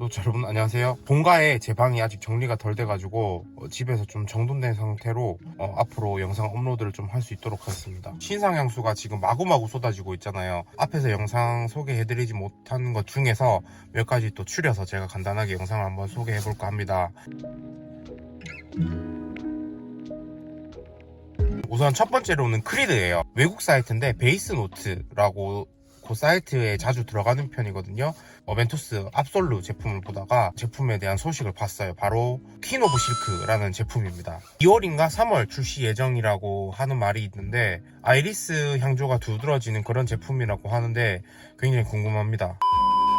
또 여러분 안녕하세요. 본가에 제 방이 아직 정리가 덜 돼가지고 어, 집에서 좀 정돈된 상태로 어, 앞으로 영상 업로드를 좀 할 수 있도록 하겠습니다. 신상 향수가 지금 마구마구 쏟아지고 있잖아요. 앞에서 영상 소개해드리지 못한 것 중에서 몇 가지 또 추려서 제가 간단하게 영상을 한번 소개해볼까 합니다. 우선 첫 번째로는 크리드예요. 외국 사이트인데 베이스 노트라고 그 사이트에 자주 들어가는 편이거든요. 어벤투스 absol루 제품을 보다가 제품에 대한 소식을 봤어요. 바로 퀸 오브 실크라는 제품입니다. 2월인가 3월 출시 예정이라고 하는 말이 있는데 아이리스 향조가 두드러지는 그런 제품이라고 하는데 굉장히 궁금합니다.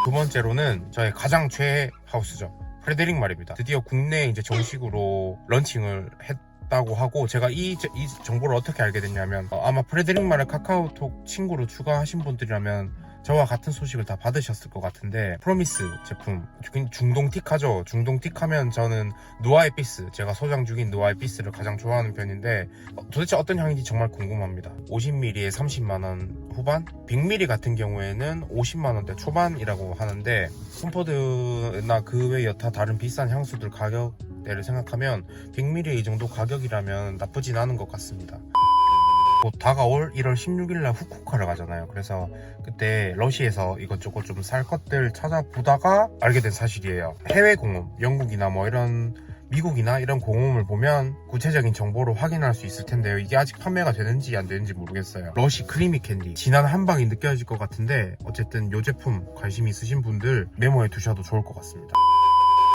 두 번째로는 저의 가장 최애 하우스죠. 프레데릭 말입니다. 드디어 국내에 이제 정식으로 런칭을 했 다고 하고 제가 이, 제- 이 정보를 어떻게 알게 됐냐면 어, 아마 프레데릭 말을 카카오톡 친구로 추가하신 분들이라면 저와 같은 소식을 다 받으셨을 것 같은데 프로미스 제품 중- 중동틱하죠? 중동 틱하면 저는 누아에피스 제가 소장 중인 누아에피스를 가장 좋아하는 편인데 어, 도대체 어떤 향인지 정말 궁금합니다. 50ml에 30만원 후반? 100ml 같은 경우에는 50만원대 초반이라고 하는데 홈포드나 그 외 여타 다른 비싼 향수들 가격 대를 생각하면 100ml 이 정도 가격이라면 나쁘진 않은 것 같습니다 곧 다가올 1월 16일날 후쿠오카를 가잖아요. 그래서 그때 러시에서 이것저것 좀 살 것들 찾아보다가 알게 된 사실이에요. 해외 공홈, 영국이나 뭐 이런 미국이나 이런 공홈을 보면 구체적인 정보를 확인할 수 있을 텐데요. 이게 아직 판매가 되는지 안 되는지 모르겠어요. 러시 크리미 캔디. 진한 한방이 느껴질 것 같은데 어쨌든 이 제품 관심 있으신 분들 메모해 두셔도 좋을 것 같습니다.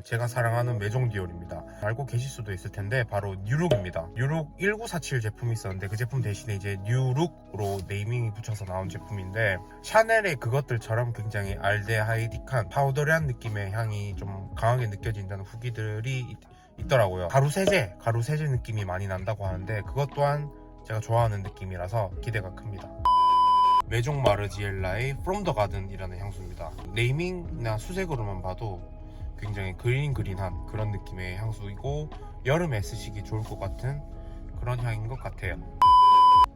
제가 사랑하는 메종 디올입니다. 알고 계실 수도 있을 텐데 바로 뉴룩입니다. 뉴룩 1947 제품이 있었는데 그 제품 대신에 이제 뉴룩으로 네이밍이 붙여서 나온 제품인데 샤넬의 그것들처럼 굉장히 알데하이딕한 파우더리한 느낌의 향이 좀 강하게 느껴진다는 후기들이 있, 있더라고요. 가루 세제, 가루 세제 느낌이 많이 난다고 하는데 그것 또한 제가 좋아하는 느낌이라서 기대가 큽니다. 메종 마르지엘라의 From the Garden이라는 향수입니다. 네이밍이나 수색으로만 봐도 굉장히 그린 그린한 그런 느낌의 향수이고 여름에 쓰시기 좋을 것 같은 그런 향인 것 같아요.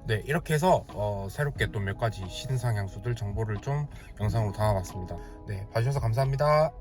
네 이렇게 해서 어, 새롭게 또 몇 가지 신상 향수들 정보를 좀 영상으로 담아봤습니다. 네 봐주셔서 감사합니다.